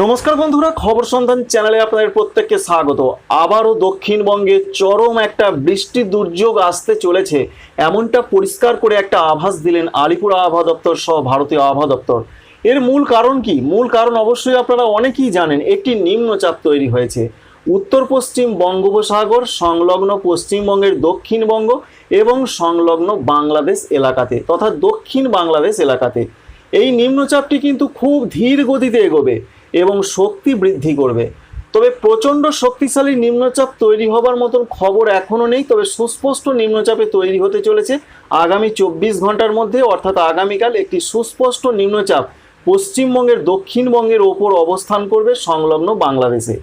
নমস্কার বন্ধুরা, খবর সন্ধান চ্যানেলে আপনাদের প্রত্যেককে স্বাগত। আবারও দক্ষিণবঙ্গে চরম একটা বৃষ্টি দুর্যোগ আসতে চলেছে। এমনটা পরিষ্কার করে একটা আভাস দিলেন আলিপুর আবহাওয়া দপ্তর সহ ভারতীয় আবহাওয়া দপ্তর। এর মূল কারণ কি? মূল কারণ অবশ্যই আপনারা অনেকেই জানেন, একটি নিম্নচাপ তৈরি হয়েছে। উত্তর পশ্চিম বঙ্গোপসাগর, সংলগ্ন পশ্চিমবঙ্গের দক্ষিণবঙ্গ এবং সংলগ্ন বাংলাদেশ এলাকাতে তথা দক্ষিণ বাংলাদেশ এলাকাতে। এই নিম্নচাপটি কিন্তু খুব ধীর গতিতে এগোবে। এবং শক্তি বৃদ্ধি করবে। তবে প্রচণ্ড শক্তিশালী নিম্নচাপ তৈরি হবার মতন খবর এখনও নেই, তবে সুস্পষ্ট নিম্নচাপে তৈরি হতে চলেছে আগামী চব্বিশ ঘণ্টার মধ্যে, অর্থাৎ আগামীকাল একটি সুস্পষ্ট নিম্নচাপ পশ্চিমবঙ্গের দক্ষিণবঙ্গের ওপর অবস্থান করবে সংলগ্ন বাংলাদেশে।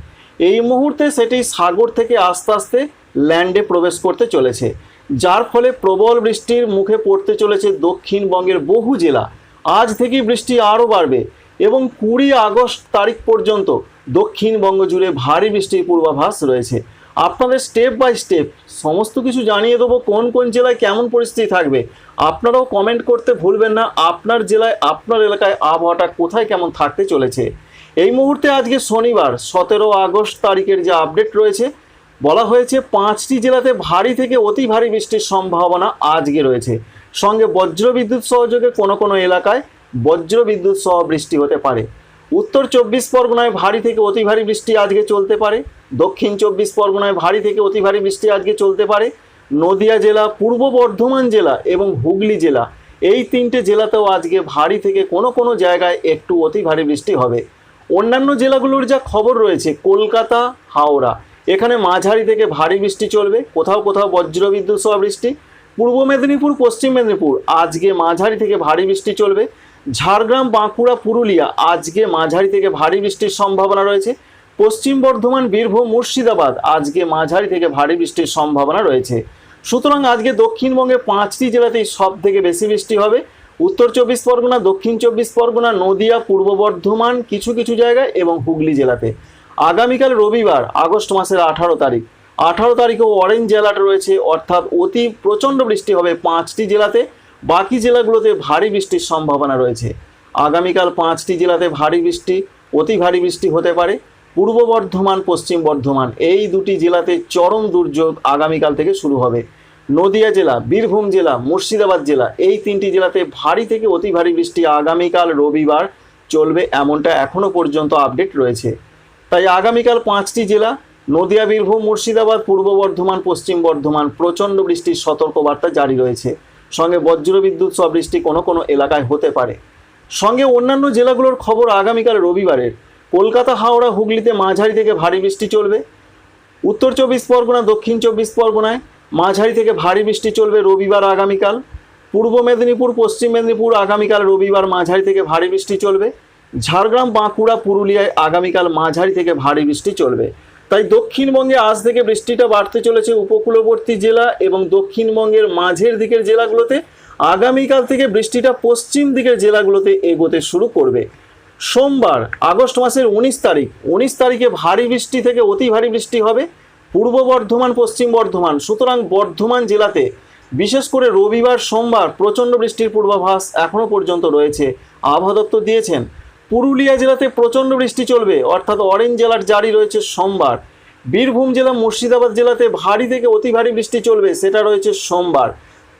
এই মুহূর্তে সেটি সাগর থেকে আস্তে আস্তে ল্যান্ডে প্রবেশ করতে চলেছে, যার ফলে প্রবল বৃষ্টির মুখে পড়তে চলেছে দক্ষিণবঙ্গের বহু জেলা। আজ থেকেই বৃষ্টি আরও বাড়বে এবং কুড়ি আগস্ট তারিখ পর্যন্ত দক্ষিণবঙ্গ জুড়ে ভারী বৃষ্টির পূর্বাভাস রয়েছে। আপনাদের স্টেপ বাই স্টেপ সমস্ত কিছু জানিয়ে দেবো, কোন কোন জেলায় কেমন পরিস্থিতি থাকবে। আপনারাও কমেন্ট করতে ভুলবেন না, আপনার জেলায়, আপনার এলাকায় আবহাওয়াটা কোথায় কেমন থাকতে চলেছে। এই মুহূর্তে আজকে শনিবার, সতেরো আগস্ট তারিখের যে আপডেট রয়েছে, বলা হয়েছে পাঁচটি জেলাতে ভারী থেকে অতি ভারী বৃষ্টির সম্ভাবনা আজকে রয়েছে। সঙ্গে বজ্রবিদ্যুৎ সহযোগে কোনো কোনো এলাকায় বজ্রবিদ্যুৎ সহ বৃষ্টি হতে পারে। উত্তর চব্বিশ পরগনায় ভারী থেকে অতি ভারী বৃষ্টি আজকে চলতে পারে। দক্ষিণ চব্বিশ পরগনায় ভারী থেকে অতি ভারী বৃষ্টি আজকে চলতে পারে। নদিয়া জেলা, পূর্ব বর্ধমান জেলা এবং হুগলি জেলা এই তিনটে জেলাতেও আজকে ভারী থেকে কোনো কোনো জায়গায় একটু অতি ভারী বৃষ্টি হবে। অন্যান্য জেলাগুলোর যা খবর রয়েছে, কলকাতা, হাওড়া, এখানে মাঝারি থেকে ভারী বৃষ্টি চলবে। কোথাও কোথাও বজ্রবিদ্যুৎ সহ বৃষ্টি। পূর্ব মেদিনীপুর, পশ্চিম মেদিনীপুর আজকে মাঝারি থেকে ভারী বৃষ্টি চলবে। ঝাড়গ্রাম, বাঁকুড়া, পুরুলিয়া। আজকে মাঝারি থেকে ভারী বৃষ্টির সম্ভাবনা রয়েছে। পশ্চিম বর্ধমান, বীরভূম, মুর্শিদাবাদ আজকে মাঝারি থেকে ভারী বৃষ্টির সম্ভাবনা রয়েছে। সুতরাং আজকে দক্ষিণবঙ্গে পাঁচটি জেলাতেই সব থেকে বেশি বৃষ্টি হবে। উত্তর চব্বিশ পরগনা, দক্ষিণ চব্বিশ পরগনা, নদিয়া, পূর্ব বর্ধমান, কিছু কিছু জায়গায় এবং হুগলি জেলাতে। আগামীকাল রবিবার, আগস্ট মাসের আঠারো তারিখ। আঠারো তারিখেও অরেঞ্জ অ্যালার্ট রয়েছে, অর্থাৎ অতি প্রচণ্ড বৃষ্টি হবে পাঁচটি জেলাতে। বাকি জেলাগুলোতে ভারী বৃষ্টির সম্ভাবনা রয়েছে। আগামীকাল পাঁচটি জেলাতে ভারী বৃষ্টি, অতি ভারী বৃষ্টি হতে পারে। পূর্ব বর্ধমান, পশ্চিম বর্ধমান এই দুটি জেলাতে চরম দুর্যোগ আগামীকাল থেকে শুরু হবে। নদিয়া জেলা, বীরভূম জেলা, মুর্শিদাবাদ জেলা এই তিনটি জেলাতে ভারী থেকে অতি ভারী বৃষ্টি আগামীকাল রবিবার চলবে এমনটা এখনও পর্যন্ত আপডেট রয়েছে। তাই আগামীকাল পাঁচটি জেলা, নদিয়া, বীরভূম, মুর্শিদাবাদ, পূর্ব বর্ধমান, পশ্চিম বর্ধমান প্রচণ্ড বৃষ্টির সতর্কবার্তা জারি রয়েছে। সঙ্গে বজ্রবিদ্যুৎ সহ বৃষ্টি কোনো কোনো এলাকায় হতে পারে। সঙ্গে অন্যান্য জেলাগুলোর খবর আগামীকাল রবিবারের। কলকাতা, হাওড়া, হুগলিতে মাঝারি থেকে ভারী বৃষ্টি চলবে। উত্তর চব্বিশ পরগনা, দক্ষিণ চব্বিশ পরগনায় মাঝারি থেকে ভারী বৃষ্টি চলবে রবিবার আগামীকাল। পূর্ব মেদিনীপুর, পশ্চিম মেদিনীপুর আগামীকাল রবিবার মাঝারি থেকে ভারী বৃষ্টি চলবে। ঝাড়গ্রাম, বাঁকুড়া, পুরুলিয়ায় আগামীকাল মাঝারি থেকে ভারী বৃষ্টি চলবে। তাই দক্ষিণবঙ্গে আজ থেকে বৃষ্টিটা বাড়তে চলেছে উপকূলবর্তী জেলা এবং দক্ষিণবঙ্গের মাঝের দিকের জেলাগুলোতে। আগামীকাল থেকে বৃষ্টিটা পশ্চিম দিকের জেলাগুলোতে এগোতে শুরু করবে। সোমবার, আগস্ট মাসের উনিশ তারিখ, উনিশ তারিখে ভারী বৃষ্টি থেকে অতি ভারী বৃষ্টি হবে। পূর্ব বর্ধমান, পশ্চিম বর্ধমান, সুতরাং বর্ধমান জেলাতে, বিশেষ করে রবিবার, সোমবার প্রচণ্ড বৃষ্টির পূর্বাভাস এখনও পর্যন্ত রয়েছে। আবহাওয়া দপ্তর দিয়েছেন পুরুলিয়া জেলাতে প্রচণ্ড বৃষ্টি চলবে, অর্থাৎ অরেঞ্জ জেলার জারি রয়েছে সোমবার। বীরভূম জেলা, মুর্শিদাবাদ জেলাতে ভারী থেকে অতি ভারী বৃষ্টি চলবে, সেটা রয়েছে সোমবার।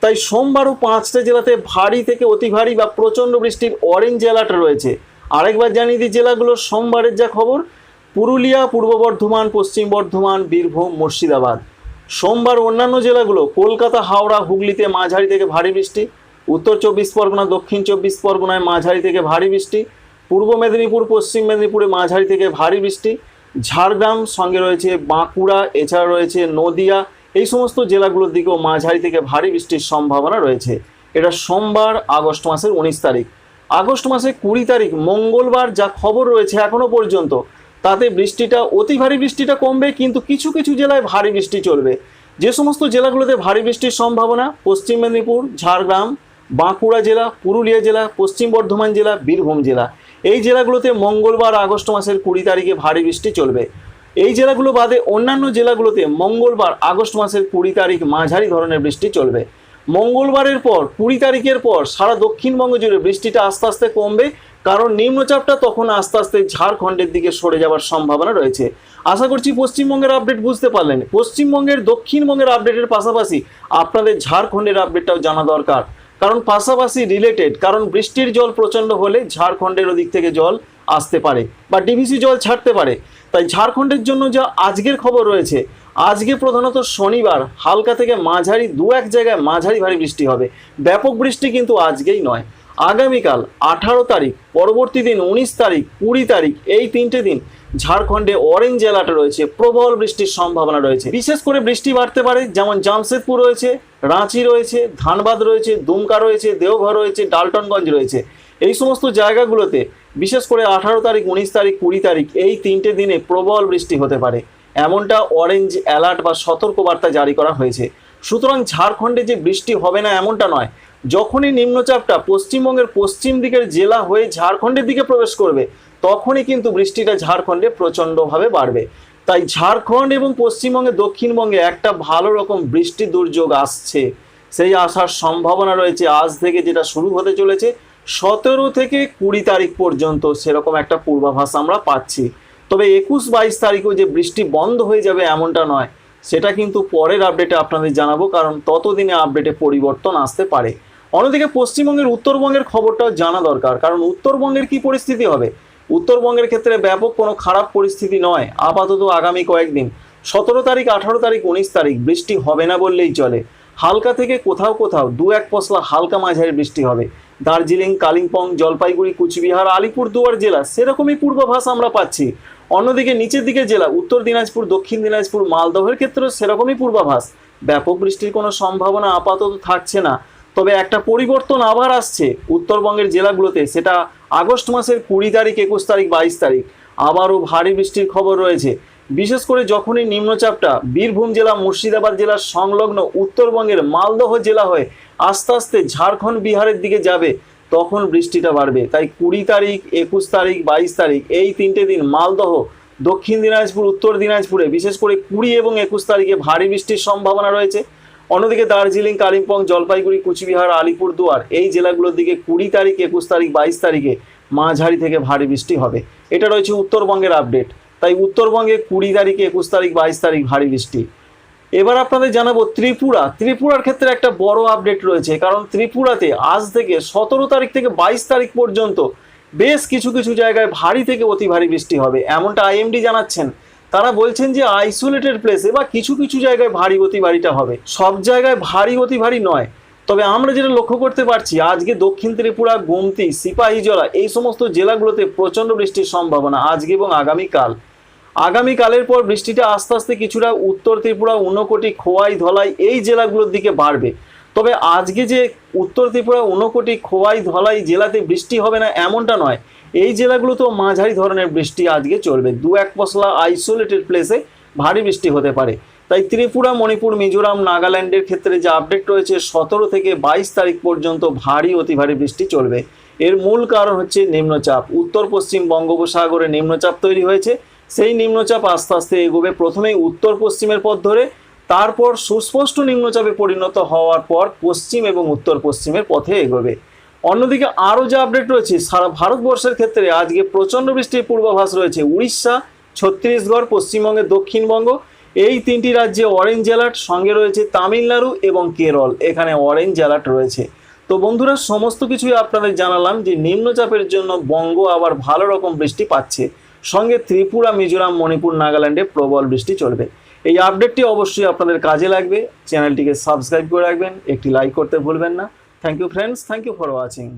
তাই সোমবারও পাঁচটা জেলাতে ভারী থেকে অতি ভারী বা প্রচণ্ড বৃষ্টির অরেঞ্জ অ্যালার্ট রয়েছে। আরেকবার জানিয়ে দিই জেলাগুলো সোমবারের যা খবর, পুরুলিয়া, পূর্ব বর্ধমান, পশ্চিম বর্ধমান, বীরভূম, মুর্শিদাবাদ। সোমবার অন্যান্য জেলাগুলো, কলকাতা, হাওড়া, হুগলিতে মাঝারি থেকে ভারী বৃষ্টি, উত্তর চব্বিশ পরগনা, দক্ষিণ চব্বিশ পরগনায় মাঝারি থেকে ভারী বৃষ্টি পূর্ব মেদিনীপুর, পশ্চিম মেদিনীপুরে মাঝারি থেকে ভারী বৃষ্টি। ঝাড়গ্রাম সঙ্গে রয়েছে বাঁকুড়া, এছাড়া রয়েছে নদিয়া। এই সমস্ত জেলাগুলোর দিকেও মাঝারি থেকে ভারী বৃষ্টির সম্ভাবনা রয়েছে। এটা সোমবার, আগস্ট মাসের উনিশ তারিখ। আগস্ট মাসের কুড়ি তারিখ, মঙ্গলবার যা খবর রয়েছে এখনও পর্যন্ত, তাতে বৃষ্টিটা, অতি ভারী বৃষ্টিটা কমবে, কিন্তু কিছু কিছু জেলায় ভারী বৃষ্টি চলবে। যে সমস্ত জেলাগুলোতে ভারী বৃষ্টির সম্ভাবনা, পশ্চিম মেদিনীপুর, ঝাড়গ্রাম, বাঁকুড়া জেলা, পুরুলিয়া জেলা, পশ্চিম বর্ধমান জেলা, বীরভূম জেলা। এই জেলাগুলোতে মঙ্গলবার আগস্ট মাসের কুড়ি তারিখে ভারী বৃষ্টি চলবে। এই জেলাগুলো বাদে অন্যান্য জেলাগুলোতে মঙ্গলবার আগস্ট মাসের কুড়ি তারিখ মাঝারি ধরনের বৃষ্টি চলবে। মঙ্গলবারের পর, কুড়ি তারিখের পর সারা দক্ষিণবঙ্গ জুড়ে বৃষ্টিটা আস্তে আস্তে কমবে, কারণ নিম্নচাপটা তখন আস্তে আস্তে ঝাড়খণ্ডের দিকে সরে যাওয়ার সম্ভাবনা রয়েছে। আশা করছি পশ্চিমবঙ্গের আপডেট বুঝতে পারলেন। পশ্চিমবঙ্গের দক্ষিণবঙ্গের আপডেটের পাশাপাশি আপনাদের ঝাড়খণ্ডের আপডেটটাও জানা দরকার। কারণ পাশাপাশি রিলেটেড কারণ বৃষ্টির জল প্রচণ্ড হলে ঝাড়খণ্ডের ওদিক থেকে জল আসতে পারে বা ডিভিসি জল ছাড়তে পারে। তাই ঝাড়খণ্ডের জন্য যা আজকের খবর রয়েছে, আজকে প্রধানত শনিবার, হালকা থেকে মাঝারি দু এক জায়গায় মাঝারি ভারী বৃষ্টি হবে। ব্যাপক বৃষ্টি কিন্তু আজকেই নয়। আগামীকাল আঠারো তারিখ, পরবর্তী দিন উনিশ তারিখ, কুড়ি তারিখ, এই তিনটে দিন ঝাড়খণ্ডে অরেঞ্জ জেলাটা রয়েছে, প্রবল বৃষ্টির সম্ভাবনা রয়েছে। বিশেষ করে বৃষ্টি বাড়তে পারে, যেমন জামশেদপুর রয়েছে, রাঁচি রয়েছে, ধানবাদ রয়েছে, দুমকা রয়েছে, দেওঘর রয়েছে, ডালটনগঞ্জ রয়েছে। এই সমস্ত জায়গাগুলোতে বিশেষ করে আঠারো তারিখ, উনিশ তারিখ, কুড়ি তারিখ, এই তিনটে দিনে প্রবল বৃষ্টি হতে পারে। এমনটা অরেঞ্জ অ্যালার্ট বা সতর্কবার্তা জারি করা হয়েছে। সুতরাং ঝাড়খণ্ডে যে বৃষ্টি হবে না এমনটা নয়। যখনই নিম্নচাপটা পশ্চিমবঙ্গের পশ্চিম দিকের জেলা হয়ে ঝাড়খণ্ডের দিকে প্রবেশ করবে তখনই কিন্তু বৃষ্টিটা ঝাড়খণ্ডে প্রচণ্ডভাবে বাড়বে। তাই ঝাড়খণ্ড এবং পশ্চিমবঙ্গে, দক্ষিণবঙ্গে একটা ভালো রকম বৃষ্টি দুর্যোগ আসছে। সেই আসার সম্ভাবনা রয়েছে আজ থেকে যেটা শুরু হতে চলেছে, সতেরো থেকে কুড়ি তারিখ পর্যন্ত সেরকম একটা পূর্বাভাস আমরা পাচ্ছি। তবে একুশ বাইশ তারিখেও যে বৃষ্টি বন্ধ হয়ে যাবে এমনটা নয়, সেটা কিন্তু পরের আপডেটে আপনাদের জানাব, কারণ ততদিনে আপডেটে পরিবর্তন আসতে পারে। অন্যদিকে পশ্চিমবঙ্গের, উত্তরবঙ্গের খবরটাও জানা দরকার, কারণ উত্তরবঙ্গের কি পরিস্থিতি হবে? উত্তরবঙ্গের ক্ষেত্রে ব্যাপক কোনো খারাপ পরিস্থিতি নয়। আপাতত আগামী কয়েকদিন, সতেরো তারিখ, আঠারো তারিখ, উনিশ তারিখ বৃষ্টি হবে না বললেই চলে। হালকা থেকে কোথাও কোথাও দু এক পশলা হালকা মাঝারি বৃষ্টি হবে। দার্জিলিং, কালিম্পং, জলপাইগুড়ি, কুচবিহার, আলিপুরদুয়ার জেলা সেরকমই পূর্বাভাস আমরা পাচ্ছি। অন্যদিকে নিচের দিকে জেলা, উত্তর দিনাজপুর, দক্ষিণ দিনাজপুর, মালদহের ক্ষেত্রেও সেরকমই পূর্বাভাস। ব্যাপক বৃষ্টির কোনো সম্ভাবনা আপাতত থাকছে না। তবে একটা পরিবর্তন আবার আসছে উত্তরবঙ্গের জেলাগুলোতে, সেটা আগস্ট মাসের কুড়ি তারিখ, একুশ তারিখ, বাইশ তারিখ। আবারও ভারী বৃষ্টির খবর রয়েছে। বিশেষ করে যখনই নিম্নচাপটা বীরভূম জেলা, মুর্শিদাবাদ জেলার সংলগ্ন উত্তরবঙ্গের মালদহ জেলা হয়ে আস্তে আস্তে ঝাড়খণ্ড বিহারের দিকে যাবে, তখন বৃষ্টিটা বাড়বে। তাই কুড়ি তারিখ, একুশ তারিখ, বাইশ তারিখ, এই তিনটে দিন মালদহ, দক্ষিণ দিনাজপুর, উত্তর দিনাজপুরে, বিশেষ করে কুড়ি এবং একুশ তারিখে ভারী বৃষ্টির সম্ভাবনা রয়েছে। অন্যদিকে দার্জিলিং, কালিম্পং, জলপাইগুড়ি, কুচবিহার, আলিপুরদুয়ার, এই জেলাগুলোর দিকে কুড়ি তারিখ, একুশ তারিখ, বাইশ তারিখে মাঝারি থেকে ভারী বৃষ্টি হবে। এটা রয়েছে উত্তরবঙ্গের আপডেট তাই উত্তরবঙ্গে কুড়ি তারিখে, একুশ তারিখ, বাইশ তারিখ ভারী বৃষ্টি। এবার আপনাদের জানাব ত্রিপুরা। ত্রিপুরার ক্ষেত্রে একটা বড় আপডেট রয়েছে, কারণ ত্রিপুরাতে আজ থেকে সতেরো তারিখ থেকে বাইশ তারিখ পর্যন্ত বেশ কিছু কিছু জায়গায় ভারী থেকে অতি ভারী বৃষ্টি হবে, এমনটা আইএমডি জানাচ্ছেন। তারা বলছেন যে আইসোলেটেড প্লেসে বা কিছু কিছু জায়গায় ভারী অতি ভারীটা হবে। সব জায়গায় ভারী অতি ভারী নয়। তবে আমরা যেটা লক্ষ্য করতে পারছি, আজকে দক্ষিণ ত্রিপুরা, গোমতি সিপাহীজলা এই সমস্ত জেলাগুলোতে প্রচণ্ড বৃষ্টির সম্ভাবনা আজকে এবং আগামীকাল। আগামীকালের পর বৃষ্টিটা আস্তে আস্তে কিছুটা উত্তর ত্রিপুরা, ঊনকোটি, খোয়াই, ধলাই এই জেলাগুলোর দিকে বাড়বে। তবে আজকে যে উত্তর ত্রিপুরা, ঊনকোটি, খোয়াই, ধলাই জেলাতে বৃষ্টি হবে না এমনটা নয়। এই জেলাগুলোতেও মাঝারি ধরনের বৃষ্টি আজকে চলবে। দু এক পশলা আইসোলেটেড প্লেসে ভারী বৃষ্টি হতে পারে। তাই ত্রিপুরা, মণিপুর, মিজোরাম, নাগাল্যান্ডের ক্ষেত্রে যে আপডেট রয়েছে, সতেরো থেকে বাইশ তারিখ পর্যন্ত ভারী, অতি ভারী বৃষ্টি চলবে। এর মূল কারণ হচ্ছে নিম্নচাপ। উত্তর, পশ্চিম বঙ্গোপসাগরে নিম্নচাপ তৈরি হয়েছে। সেই নিম্নচাপ আস্তে আস্তে এগোবে প্রথমেই উত্তর পশ্চিমের পথ ধরে, তারপর সুস্পষ্ট নিম্নচাপে পরিণত হওয়ার পর পশ্চিম এবং উত্তর পশ্চিমের পথে এগোবে। অন্যদিকে আরও যে আপডেট রয়েছে, সারা ভারতবর্ষের ক্ষেত্রে আজকে প্রচণ্ড বৃষ্টির পূর্বাভাস রয়েছে। উড়িষ্যা, ছত্তিশগড় পশ্চিমবঙ্গে দক্ষিণবঙ্গ, এই তিনটি রাজ্যে অরেঞ্জ অ্যালার্ট সঙ্গে রয়েছে তামিলনাড়ু এবং কেরল, এখানে অরেঞ্জ অ্যালার্ট রয়েছে। তো বন্ধুরা, সমস্ত কিছুই আপনাদের জানালাম যে নিম্নচাপের জন্য বঙ্গ আবার ভালো রকম বৃষ্টি পাচ্ছে। সঙ্গে ত্রিপুরা, মিজোরাম, মণিপুর, নাগাল্যান্ডে প্রবল বৃষ্টি চলবে। এই আপডেটটি অবশ্যই আপনাদের কাজে লাগবে। চ্যানেলটিকে সাবস্ক্রাইব করে রাখবেন, একটি লাইক করতে ভুলবেন না। Thank you friends thank you for watching